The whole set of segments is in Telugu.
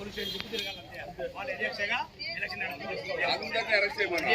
పోలీస్ చుట్టూ తిరగాలంతే వాళ్ళు ఎజెక్ట్గా ఎలక్షన్ అరెస్ట్ చేయమని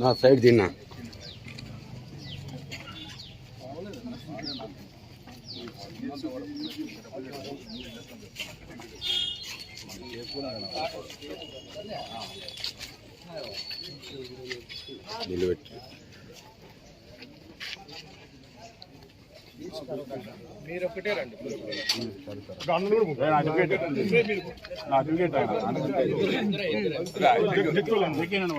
ఆన్ చేసుకోండి మైక్ విడుదల చేయాలి జగన్ నాయుడు గారిని వెంటనే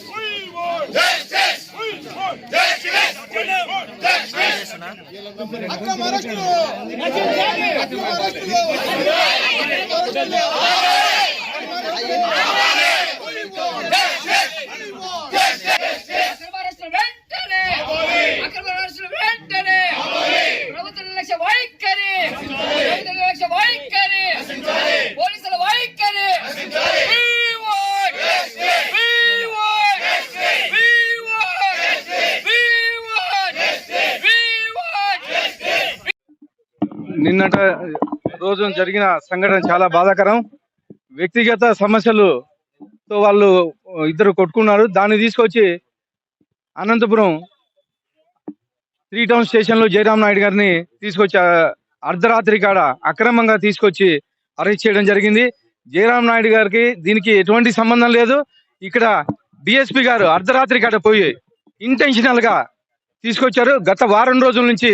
జగన్ నాయుడు గారిని వెంటనే నిన్నట రోజు జరిగిన సంఘటన చాలా బాధాకరం. వ్యక్తిగత సమస్యలుతో వాళ్ళు ఇద్దరు కొట్టుకున్నారు. దాన్ని తీసుకొచ్చి అనంతపురం త్రీ టౌన్ స్టేషన్లో జయరామ్ నాయుడు గారిని తీసుకొచ్చి అర్ధరాత్రి కాడ అక్రమంగా తీసుకొచ్చి అరెస్ట్ చేయడం జరిగింది. జయరామ్ నాయుడు గారికి దీనికి ఎటువంటి సంబంధం లేదు. ఇక్కడ డిఎస్పి గారు అర్ధరాత్రి కాడ పోయి ఇంటెన్షనల్గా తీసుకొచ్చారు. గత వారం రోజుల నుంచి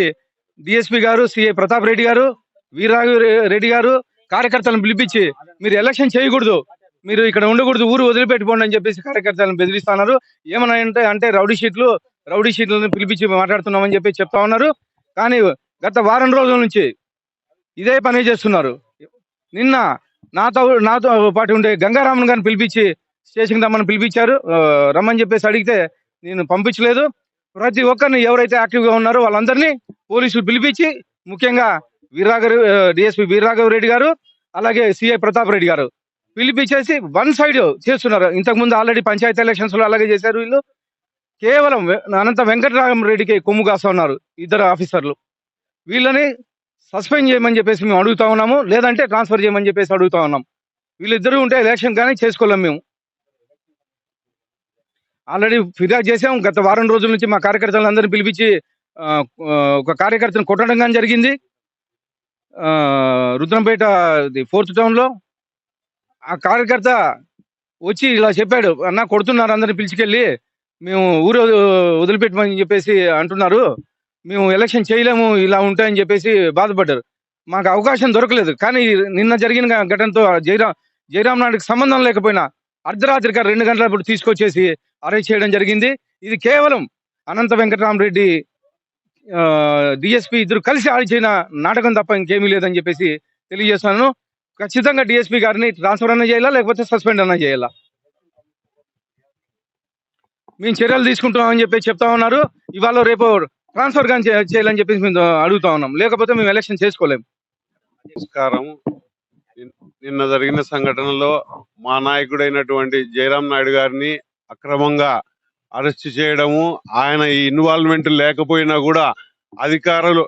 డిఎస్పీ గారు సిఐ ప్రతాప్ రెడ్డి గారు వీరరాఘు రెడ్డి గారు కార్యకర్తలను పిలిపించి మీరు ఎలక్షన్ చేయకూడదు మీరు ఇక్కడ ఉండకూడదు ఊరు వదిలిపెట్టుకోండి అని చెప్పేసి కార్యకర్తలను బెదిరిస్తున్నారు ఏమన్నా అంటే అంటే రౌడీ షీట్లు రౌడీ షీట్లను పిలిపించి మాట్లాడుతున్నామని చెప్పి చెప్తా ఉన్నారు. కానీ గత వారం రోజుల నుంచి ఇదే పని చేస్తున్నారు. నిన్న నాతో నాతో పాటు ఉండే గంగారామన్ గారిని పిలిపించి స్టేషన్కి రమ్మని పిలిపించారు. రమ్మని చెప్పేసి అడిగితే నేను పంపించలేదు. ప్రతి ఒక్కరిని ఎవరైతే యాక్టివ్గా ఉన్నారో వాళ్ళందరినీ పోలీసులు పిలిపించి ముఖ్యంగా వీరరాఘవ డిఎస్పీ వీర్రాఘవ రెడ్డి గారు అలాగే సిఐ ప్రతాప్ రెడ్డి గారు పిలిపించేసి వన్ సైడ్ చేస్తున్నారు. ఇంతకు ముందు ఆల్రెడీ పంచాయతీ ఎలక్షన్స్లో అలాగే చేశారు వీళ్ళు. కేవలం అనంత వెంకటరామ రెడ్డికి కొమ్ము కాస్తా ఉన్నారు ఇద్దరు ఆఫీసర్లు. వీళ్ళని సస్పెండ్ చేయమని చెప్పేసి మేము అడుగుతా ఉన్నాము. లేదంటే ట్రాన్స్ఫర్ చేయమని చెప్పేసి అడుగుతా ఉన్నాం. వీళ్ళిద్దరూ ఉంటే ఎలక్షన్ కానీ చేసుకోలేం మేము. ఆల్రెడీ ఫిర్యాదు చేసాం గత వారం రోజుల నుంచి మా కార్యకర్తలందరినీ పిలిపించి ఒక కార్యకర్తను కొట్టడం కానీ జరిగింది. రుద్రంపేట ఫోర్త్ టౌన్లో ఆ కార్యకర్త వచ్చి ఇలా చెప్పాడు అన్న కొడుతున్నారు అందరిని పిలిచికెళ్ళి. మేము ఊరు వదిలిపెట్టమని చెప్పేసి అంటున్నారు. మేము ఎలక్షన్ చేయలేము ఇలా ఉంటాయని చెప్పేసి బాధపడ్డారు. మాకు అవకాశం దొరకలేదు. కానీ నిన్న జరిగిన ఘటనతో జయరాం జయరామ్ నాయుడుకి సంబంధం లేకపోయినా అర్ధరాత్రిగా రెండు గంటలప్పుడు తీసుకొచ్చేసి అరెస్ట్ చేయడం జరిగింది. ఇది కేవలం అనంత వెంకటరామరెడ్డి డిఎస్పీ ఇద్దరు కలిసి ఆడిచిన నాటకం తప్ప ఇంకేమీ లేదని చెప్పేసి తెలియజేస్తున్నాను. ఖచ్చితంగా డిఎస్పీ గారిని ట్రాన్స్ఫర్ అన్న చేయాలా లేకపోతే సస్పెండ్ అన్న చేయాలా? మేము చర్యలు తీసుకుంటున్నామని చెప్పి చెప్తా ఉన్నారు. ఇవాళ రేపు ట్రాన్స్ఫర్ కానీ చేయాలని చెప్పేసి మేము అడుగుతా ఉన్నాం. లేకపోతే మేము ఎలక్షన్ చేసుకోలేము నమస్కారం. నిన్న జరిగిన సంఘటనలో మా నాయకుడైనటువంటి జయరాం నాయుడు గారిని అక్రమంగా అరెస్ట్ చేయడము ఆయన ఈ ఇన్వాల్వ్మెంట్ లేకపోయినా కూడా అధికారులు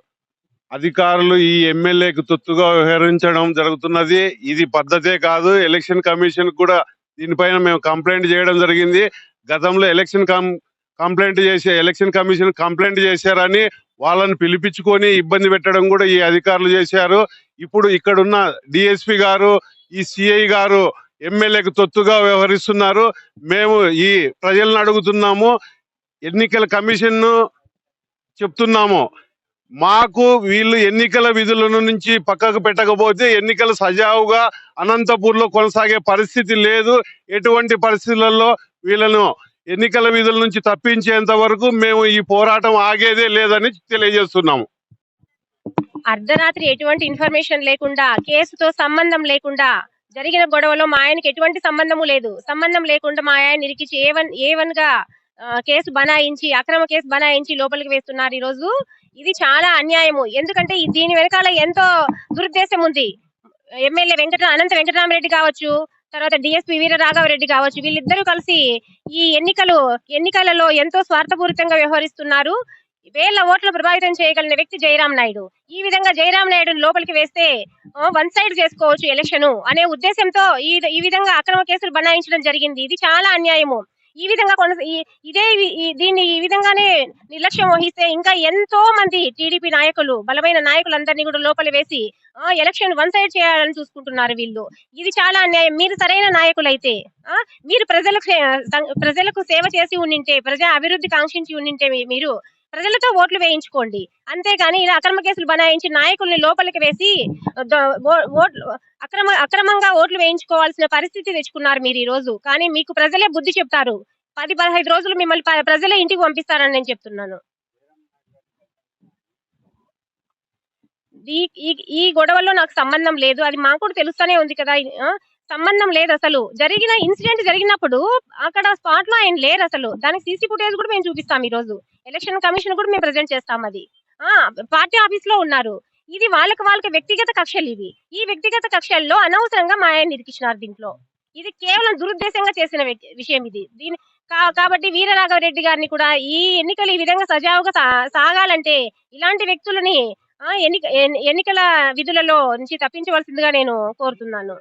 అధికారులు ఈ ఎమ్మెల్యేకు తొత్తుగా వ్యవహరించడం జరుగుతున్నది. ఇది పద్ధతే కాదు. ఎలక్షన్ కమిషన్ కూడా దీనిపైన మేము కంప్లైంట్ చేయడం జరిగింది. గతంలో ఎలక్షన్ కం కంప్లైంట్ చేసే ఎలక్షన్ కమిషన్ కంప్లైంట్ చేశారని వాళ్ళని పిలిపించుకొని ఇబ్బంది పెట్టడం కూడా ఈ అధికారులు చేశారు. ఇప్పుడు ఇక్కడున్న డిఎస్పి గారు ఈ సిఐ గారు ఎమ్మెల్యేకు తొత్తుగా వ్యవహరిస్తున్నారు. మేము ఈ ప్రజలను అడుగుతున్నాము. ఎన్నికల కమిషన్ చెప్తున్నాము. మాకు వీళ్ళు ఎన్నికల విధుల నుంచి పక్కకు పెట్టకపోతే ఎన్నికలు సజావుగా అనంతపూర్లో కొనసాగే పరిస్థితి లేదు. ఎటువంటి పరిస్థితులలో వీళ్ళను ఎన్నికల విధుల నుంచి తప్పించేంత వరకు మేము ఈ పోరాటం ఆగేదే లేదని తెలియజేస్తున్నాము. అర్ధరాత్రి ఎటువంటి ఇన్ఫర్మేషన్ లేకుండా కేసుతో సంబంధం లేకుండా జరిగిన గొడవలో మా ఆయనకి ఎటువంటి సంబంధము లేదు. సంబంధం లేకుండా మా ఆయన ఇరికించి ఏ వన్ ఏ గా కేసు బనాయించి అక్రమ కేసు బనాయించి లోపలికి వేస్తున్నారు ఈ రోజు ఇది చాలా అన్యాయము. ఎందుకంటే దీని వెనకాల ఎంతో దురుద్దేశం ఉంది. ఎమ్మెల్యే వెంకట అనంత వెంకటరామరెడ్డి కావచ్చు తర్వాత డిఎస్పి వీర రాఘవరెడ్డి కావచ్చు వీళ్ళిద్దరూ కలిసి ఈ ఎన్నికలు ఎన్నికలలో ఎంతో స్వార్థపూరితంగా వ్యవహరిస్తున్నారు. వేల ఓట్లు ప్రభావితం చేయగలిగిన వ్యక్తి జయరాం నాయుడు. ఈ విధంగా జయరాం నాయుడు లోపలికి వేస్తే వన్ సైడ్ చేసుకోవచ్చు ఎలక్షన్ అనే ఉద్దేశంతో ఈ ఈ విధంగా అక్రమ కేసులు బనాయించడం జరిగింది. ఇది చాలా అన్యాయము. ఈ విధంగా కొనస ఇదే దీన్ని ఈ విధంగానే నిర్లక్ష్యం వహిస్తే ఇంకా ఎంతో మంది టీడీపీ నాయకులు బలమైన నాయకులందరినీ కూడా లోపల వేసి ఆ, ఎలక్షన్ వన్ సైడ్ చేయాలని చూసుకుంటున్నారు వీళ్ళు. ఇది చాలా అన్యాయం. మీరు సరైన నాయకులైతే ఆ, మీరు ప్రజలకు సే- ప్రజలకు సేవ చేసి ఉండింటే ప్రజా అభివృద్ధి కాంక్షించి ఉండింటే మీరు ప్రజలతో ఓట్లు వేయించుకోండి. అంతేగాని ఇలా అక్రమ కేసులు బనాయించి నాయకుల్ని లోపలికి వేసి ఓట్లు అక్రమ అక్రమంగా ఓట్లు వేయించుకోవాల్సిన పరిస్థితి తెచ్చుకున్నారు మీరు ఈ రోజు కానీ మీకు ప్రజలే బుద్ధి చెప్తారు. పది పదహైదు రోజులు మిమ్మల్ని ప్రజలే ఇంటికి పంపిస్తారని నేను చెప్తున్నాను. ఈ ఈ- గొడవలో నాకు సంబంధం లేదు. అది మాకు కూడా తెలుస్తూనే ఉంది కదా. సంబంధం లేదు అసలు. జరిగిన ఇన్సిడెంట్ జరిగినప్పుడు అక్కడ స్పాట్లో ఆయన లేరు అసలు. దానికి సీసీ ఫుటేజ్ కూడా మేము చూపిస్తాం ఈ రోజు ఎలక్షన్ కమిషన్ కూడా మేము ప్రజెంట్ చేస్తాం అది. ఆ పార్టీ ఆఫీస్లో ఉన్నారు. ఇది వాళ్ళకి వాళ్ళకి వ్యక్తిగత కక్షలు ఇవి. ఈ వ్యక్తిగత కక్షల్లో అనవసరంగా మా ఆయన ఇరికించినారు దీంట్లో. ఇది కేవలం దురుద్దేశంగా చేసిన వ్యక్తి- విషయం ఇది. దీని కా- కాబట్టి వీరరాఘవరెడ్డి గారిని కూడా ఈ ఎన్నికలు ఈ విధంగా సజావుగా సాగాలంటే ఇలాంటి వ్యక్తులని ఎన్నిక ఎన్ని- ఎన్నికల విధులలో నుంచి తప్పించవలసిందిగా నేను కోరుతున్నాను.